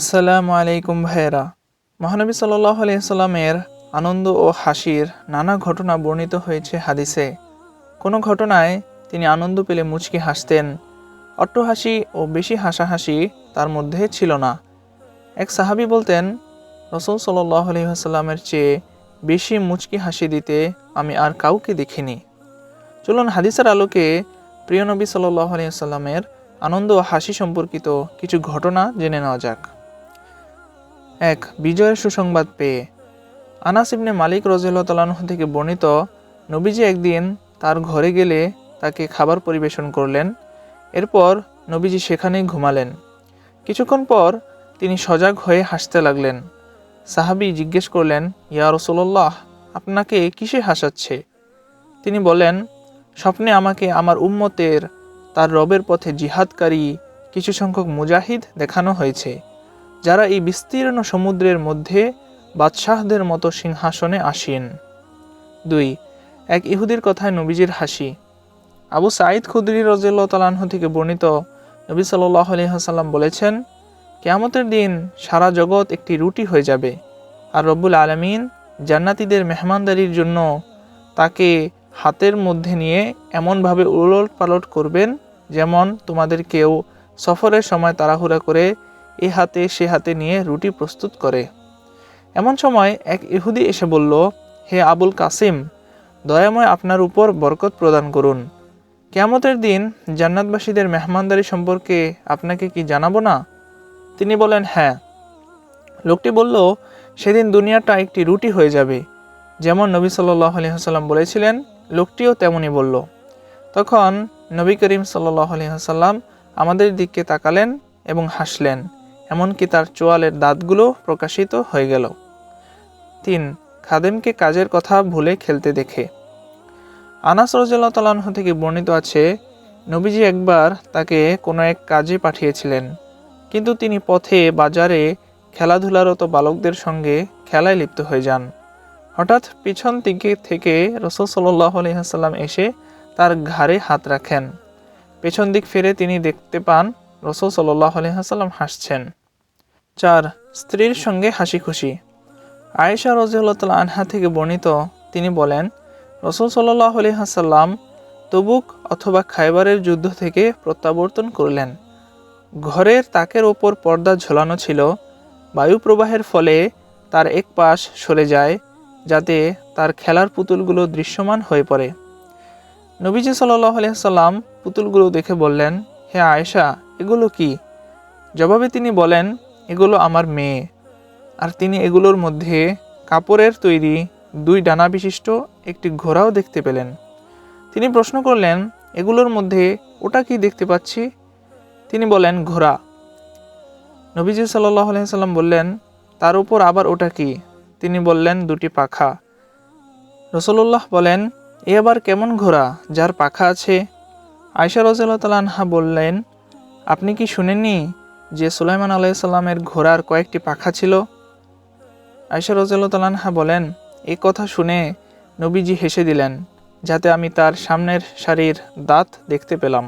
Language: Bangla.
আসসালামু আলাইকুম ভাইয়েরা। মহানবী সাল্লাহ আলাইসাল্লামের আনন্দ ও হাসির নানা ঘটনা বর্ণিত হয়েছে হাদিসে। কোনো ঘটনায় তিনি আনন্দ পেলে মুচকি হাসতেন। অট্টহাসি ও বেশি হাসাহাসি তার মধ্যে ছিল না। এক সাহাবি বলতেন, রসুল সাল্লাহ আলহিহাসাল্লামের চেয়ে বেশি মুচকি হাসি দিতে আমি আর কাউকে দেখিনি। চলুন হাদিসের আলোকে প্রিয় নবী সাল্লাহ আলিয়াল্লামের আনন্দ ও হাসি সম্পর্কিত কিছু ঘটনা জেনে নেওয়া যাক। এক বিজয়ের সুসংবাদ পেয়ে। আনাস ইবনে মালিক রজিল্লাহ থেকে বর্ণিত, নবীজি একদিন তার ঘরে গেলে তাকে খাবার পরিবেশন করলেন। এরপর নবীজি সেখানেই ঘুমালেন। কিছুক্ষণ পর তিনি সজাগ হয়ে হাসতে লাগলেন। সাহাবি জিজ্ঞেস করলেন, ইয়া রসুল্লাহ আপনাকে কিসে হাসাচ্ছে? তিনি বলেন, স্বপ্নে আমাকে আমার উম্মতের, তার রবের পথে জিহাদকারী, কিছু সংখ্যক মুজাহিদ দেখানো হয়েছে। যারা এই বিস্তীর্ণ সমুদ্রের মধ্যে বাদশাহদের মতো সিংহাসনে আসেন। দুই, এক ইহুদির কথায় নবীজির হাসি। আবু সাঈদ খুদরি রজিল্লা তালাহ থেকে বর্ণিত নবী সাল্লাহ বলেছেন, কেয়ামতের দিন সারা জগৎ একটি রুটি হয়ে যাবে আর রব্বুল আলমিন জান্নাতিদের মেহমানদারির জন্য তাকে হাতের মধ্যে নিয়ে এমনভাবে উলট পালট করবেন যেমন তোমাদের কেউ সফরের সময় তাড়াহুড়া করে এ হাতে সে হাতে নিয়ে রুটি প্রস্তুত করে। এমন সময় এক ইহুদি এসে বলল, হে আবুল কাসিম, দয়াময় আপনার উপর বরকত প্রদান করুন। কেয়ামতের দিন জান্নাতবাসীদের মেহমানদারি সম্পর্কে আপনাকে কি জানাব না? তিনি বলেন হ্যাঁ। লোকটি বলল, সেদিন দুনিয়াটা একটি রুটি হয়ে যাবে। যেমন নবী সাল্লাহ আলহিহাসাল্লাম বলেছিলেন, লোকটিও তেমনই বলল। তখন নবী করিম সাল্লাহ আলহিহাসাল্লাম আমাদের দিকে তাকালেন এবং হাসলেন। এমনকি তার চোয়ালের দাঁতগুলো প্রকাশিত হয়ে গেল। তিন, খাদেমকে কাজের কথা ভুলে খেলতে দেখে। আনাস রজাল্লাহ থেকে বর্ণিত আছে, নবীজি একবার তাকে কোনো এক কাজে পাঠিয়েছিলেন, কিন্তু তিনি পথে বাজারে খেলাধুলারত বালকদের সঙ্গে খেলায় লিপ্ত হয়ে যান। হঠাৎ পিছন দিকে থেকে রসুল সাল্লাহ আলহিহাসাল্লাম এসে তার ঘাড়ে হাত রাখেন। পেছন দিক ফিরে তিনি দেখতে পান রসুল সাল্লাহ আলহিহাসাল্লাম হাসছেন চার স্ত্রীর সঙ্গে হাসি খুশি। আয়েশা রজিউল্লাহ আনহা থেকে বর্ণিত, তিনি বলেন, রসুল সাল্লাহ আলহিহাসাল্লাম তবুক অথবা খাইবারের যুদ্ধ থেকে প্রত্যাবর্তন করলেন। ঘরের তাকের ওপর পর্দা ঝোলানো ছিল। বায়ু প্রবাহের ফলে তার এক পাশ সরে যায়, যাতে তার খেলার পুতুলগুলো দৃশ্যমান হয়ে পড়ে। নবীজি সাল্লাহ আলহিহাল্লাম পুতুলগুলো দেখে বললেন, হে আয়েশা এগুলো কি? জবাবে তিনি বলেন, এগুলো আমার মেয়ে। আর তিনি এগুলোর মধ্যে কাপড়ের তৈরি দুই ডানা বিশিষ্ট একটি ঘোড়াও দেখতে পেলেন। তিনি প্রশ্ন করলেন, এগুলোর মধ্যে ওটা কি দেখতে পাচ্ছি? তিনি বলেন, ঘোড়া। নবীজি সাল্লাহ আলহিহাল্লাম বললেন, তার উপর আবার ওটা কি? তিনি বললেন, দুটি পাখা। রসল্লাহ বলেন, এ আবার কেমন ঘোড়া যার পাখা আছে? আয়সা রজাল্লাহ তালাহা বললেন আপনি কি শুনেননি যে সুলাইমান আলাইসাল্লামের ঘোড়ার কয়েকটি পাখা ছিল? আয়সা তালানহা বলেন, এ কথা শুনে নবীজি হেসে দিলেন, যাতে আমি তার সামনের শাড়ির দাঁত দেখতে পেলাম।